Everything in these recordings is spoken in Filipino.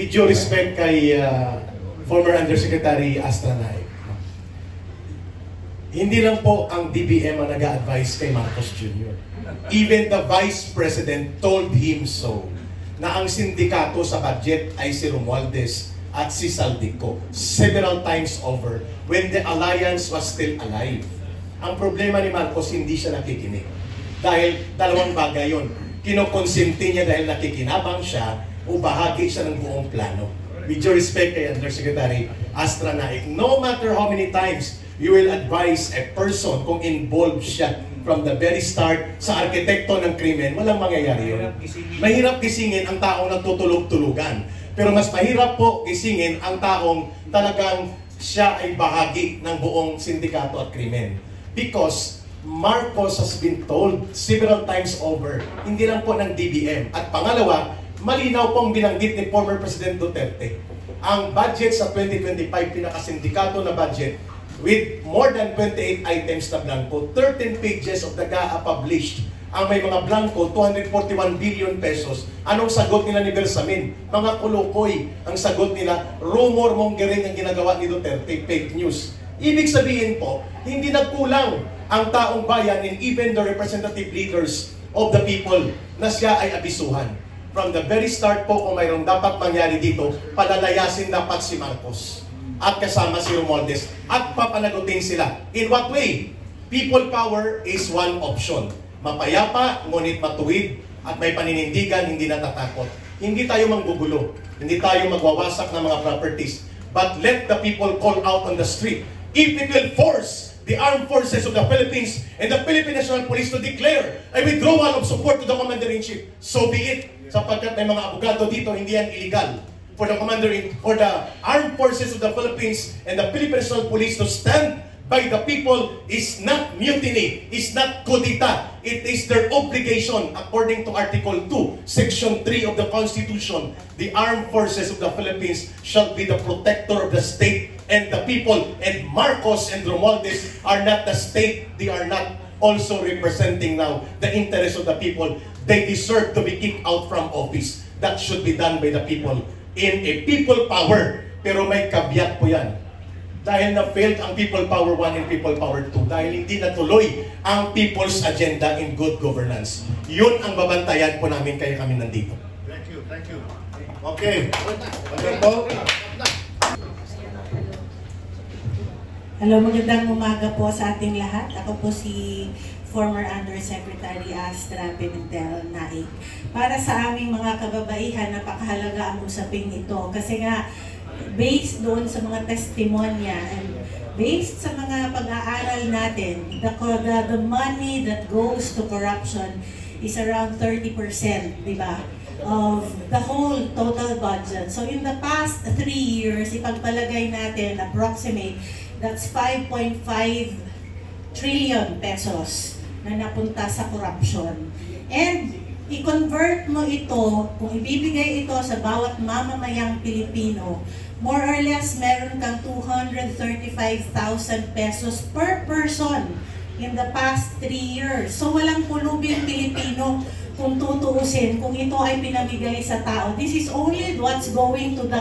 with due respect kay uh, former Undersecretary Astra hindi lang po ang DBM ang nag-advise kay Marcos Jr. Even the Vice President told him so na ang sindikato sa budget ay si Romualdez at si Saldico several times over when the alliance was still alive. Ang problema ni Marcos, hindi siya nakikinig. Dahil dalawang bagay yun. Kinokonsinti niya dahil nakikinabang siya o bahagi siya ng buong plano. With due respect kay Undersecretary Astra Naik, no matter how many times you will advise a person kung involved siya from the very start sa arkitekto ng krimen, walang mangyayari yun. Mahirap gisingin ang taong nagtutulog-tulugan. Pero mas mahirap po gisingin ang taong talagang siya ay bahagi ng buong sindikato at krimen. Because Marcos has been told several times over, hindi lang po ng DBM. At pangalawa, malinaw pong binanggit ni former President Duterte. Ang budget sa 2025, pinakasindikato na budget, with more than 28 items na blanco, 13 pages of the GAA published. Ang may mga blanco, 241 billion pesos. Anong sagot nila ni Bersamin? Mga kulukoy ang sagot nila. Rumor mongering ang ginagawa ni Duterte, fake news. Ibig sabihin po, hindi nagkulang ang taong bayan and even the representative leaders of the people na siya ay abisuhan. From the very start po, kung mayroong dapat mangyari dito, palalayasin dapat si Marcos at kasama si Romualdez at papanagutin sila. In what way? People power is one option. Mapayapa, ngunit matuwid, at may paninindigan, hindi natatakot. Hindi tayo manggugulo. Hindi tayo magwawasak ng mga properties. But let the people call out on the street. If it will force the armed forces of the Philippines and the Philippine National Police to declare a withdrawal of support to the Commander-in-Chief, so be it. Sapagkat may mga abogado dito, hindi yan illegal for the commander in, for the armed forces of the Philippines and the Philippine National Police to stand by the people is not mutiny, is not kudita. It is their obligation according to Article 2, Section 3 of the Constitution. The armed forces of the Philippines shall be the protector of the state and the people. And Marcos and Romualdez are not the state. They are not also representing now the interests of the people. They deserve to be kicked out from office. That should be done by the people in a people power. Pero may kabyat po yan. Dahil na-failed ang people power 1 and people power 2. Dahil hindi natuloy ang people's agenda in good governance. Yun ang babantayan po namin kaya kami nandito. Thank you, thank you. Okay. Ano po? Hello, magandang umaga po sa ating lahat. Ako po si former Undersecretary Astra Pimentel Naik. Para sa aming mga kababaihan, napakahalaga ang usapin ito. Kasi nga, based doon sa mga testimonya and based sa mga pag-aaral natin, the, the, the money that goes to corruption is around 30%, di ba? of the whole total budget. So in the past three years, ipagpalagay natin, approximate, that's 5.5 trillion pesos na napunta sa corruption. And i-convert mo ito, kung ibibigay ito sa bawat mamamayang Pilipino, more or less meron kang 235,000 pesos per person in the past three years. So walang pulubing Pilipino kung tutuusin, kung ito ay pinamigay sa tao. This is only what's going to the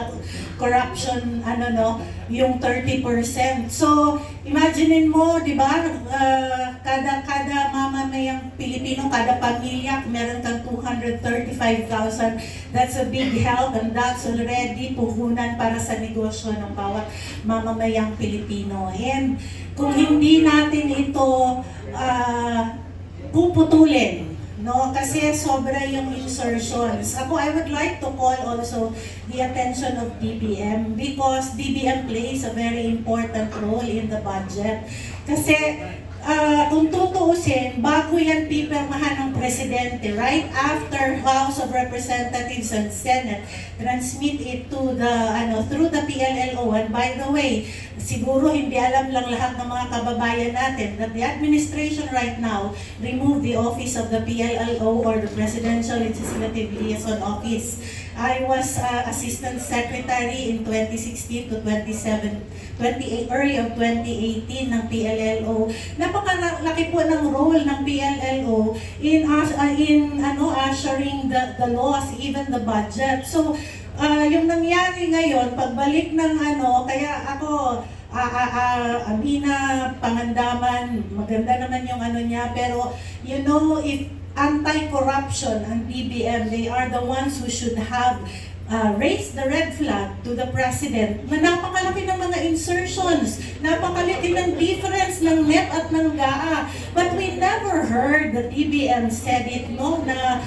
corruption, ano no, yung 30%. So, imaginein mo, di ba, uh, kada, kada mamamayang Pilipino, kada pamilya, meron kang 235,000. That's a big help and that's already puhunan para sa negosyo ng bawat mamamayang Pilipino. And kung hindi natin ito uh, puputulin, No, kasi sobra yung insertions. Ako, I would like to call also the attention of DBM because DBM plays a very important role in the budget. Kasi ah, kung tutuusin, bago yan pipirmahan ng presidente, right after House of Representatives and Senate, transmit it to the, ano, through the PLLO. And by the way, siguro hindi alam lang lahat ng mga kababayan natin that the administration right now removed the office of the PLLO or the Presidential Legislative Liaison Office. I was uh, Assistant Secretary in 2016 to 27, 28, early of 2018 ng PLLO. Napakalaki po ng role ng PLLO in, uh, in ano, ushering the, the laws, even the budget. So, ah, yung nangyari ngayon, pagbalik ng ano, kaya ako, ah, ah, ah, Amina Pangandaman, maganda naman yung ano niya, pero you know, if anti-corruption ang BBM, they are the ones who should have uh, raised the red flag to the president na napakalaki ng mga insertions, napakalaki ng difference ng NEP at ng GAA. But we never heard that BBM said it, no, na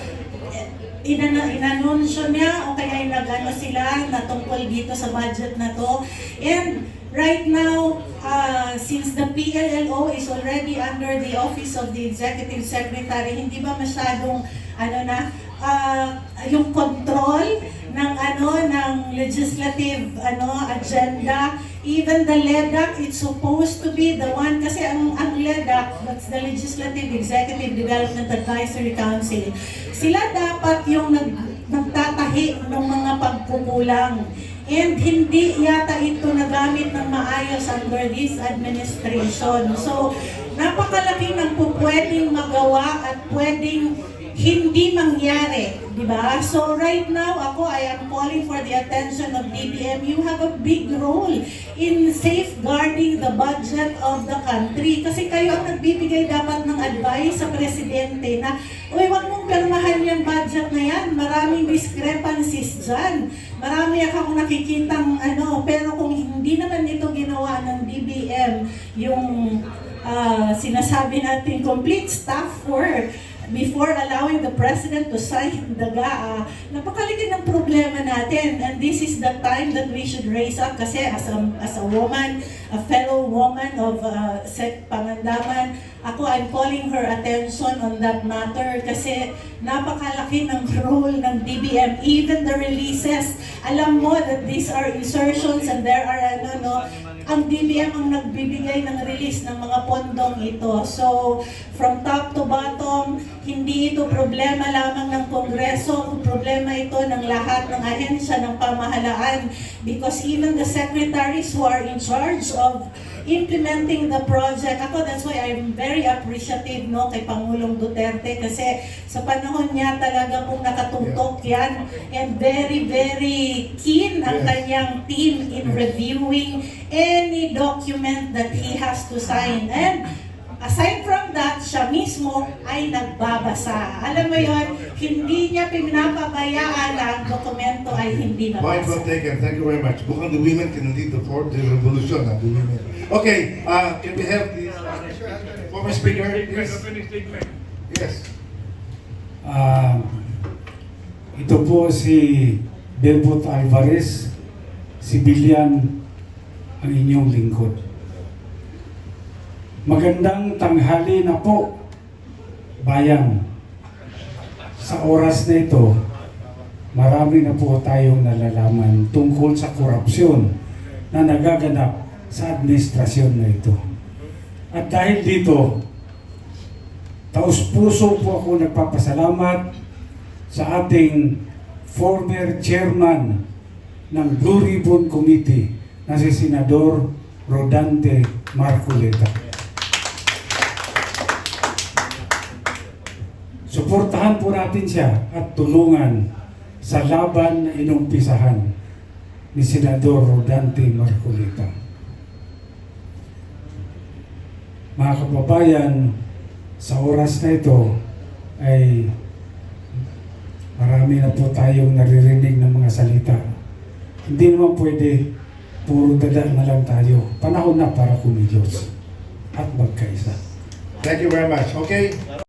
eh, inana, inanunsyo niya o kaya nag-ano sila na tungkol dito sa budget na to. And right now, uh, since the PLLO is already under the office of the Executive Secretary, hindi ba masyadong ano na, uh, yung control ng ano ng legislative ano agenda? Even the LEDAC it's supposed to be the one kasi ang ang LEDAC that's the Legislative Executive Development Advisory Council sila dapat yung nag, nagtatahi ng mga pagkukulang and hindi yata ito nagamit ng maayos under this administration. So napakalaki ng po pwedeng magawa at pwedeng hindi mangyari, di ba? So right now, ako, I am calling for the attention of DBM. You have a big role in safeguarding the budget of the country. Kasi kayo ang nagbibigay dapat ng advice sa presidente na, uy, wag mong permahan yung budget na yan. Maraming discrepancies dyan. Marami akong nakikitang ano, pero kung hindi naman ito ginawa ng DBM, yung ah, sinasabi natin complete staff work, before allowing the president to sign the GAA, napakalaki ng problema natin. And this is the time that we should raise up kasi as a, as a woman, a fellow woman of uh, Sec Pangandaman, ako I'm calling her attention on that matter kasi napakalaki ng role ng DBM, even the releases. Alam mo that these are insertions and there are ano no, ang DBM ang nagbibigay ng release ng mga pondong ito. So, from top to bottom, hindi ito problema lamang ng Kongreso, problema ito ng lahat ng ahensya ng pamahalaan because even the secretaries who are in charge of implementing the project. Ako, that's why I'm very appreciative no, kay Pangulong Duterte kasi sa panahon niya talaga pong nakatutok yan and very, very keen ang Yes. kanyang team in reviewing any document that he has to sign. And aside from that, siya mismo ay nagbabasa. Alam mo yon, hindi niya pinapabayaan na ay hindi Point well nabasa. taken. Thank you very much. Mukhang the women can lead the, for the revolution. ah, the women. Okay, uh, can we have the former speaker, please? Yes. Ah, ito po si Belbot Alvarez, sibilyan ang inyong lingkod. Magandang tanghali na po, bayan. Sa oras na ito, marami na po tayong nalalaman tungkol sa korupsyon na nagaganap sa administrasyon na ito. At dahil dito, Taos puso po ako nagpapasalamat sa ating former chairman ng Blue Ribbon Committee na si Senador Rodante Marcoleta. Suportahan po natin siya at tulungan sa laban na inumpisahan ni Senador Rodante Marcoleta. Mga kababayan, sa oras na ito ay marami na po tayong naririnig ng mga salita. Hindi naman pwede puro dada na lang tayo. Panahon na para kumilos at magkaisa. Thank you very much. Okay.